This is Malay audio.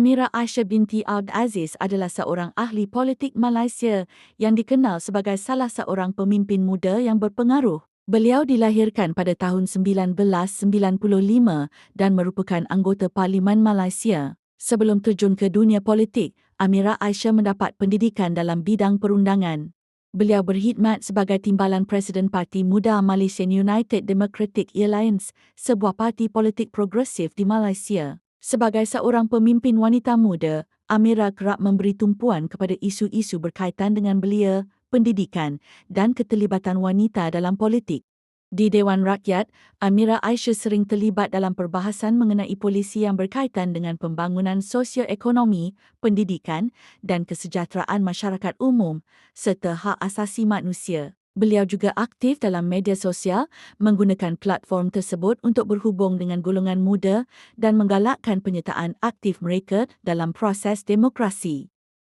Amira Aisyah binti Abd Aziz adalah seorang ahli politik Malaysia yang dikenal sebagai salah seorang pemimpin muda yang berpengaruh. Beliau dilahirkan pada tahun 1995 dan merupakan anggota Parlimen Malaysia. Sebelum terjun ke dunia politik, Amira Aisyah mendapat pendidikan dalam bidang perundangan. Beliau berkhidmat sebagai timbalan Presiden Parti Muda Malaysian United Democratic Alliance, sebuah parti politik progresif di Malaysia. Sebagai seorang pemimpin wanita muda, Amira kerap memberi tumpuan kepada isu-isu berkaitan dengan belia, pendidikan dan keterlibatan wanita dalam politik. Di Dewan Rakyat, Amira Aisyah sering terlibat dalam perbahasan mengenai polisi yang berkaitan dengan pembangunan sosioekonomi, pendidikan dan kesejahteraan masyarakat umum serta hak asasi manusia. Beliau juga aktif dalam media sosial menggunakan platform tersebut untuk berhubung dengan golongan muda dan menggalakkan penyertaan aktif mereka dalam proses demokrasi.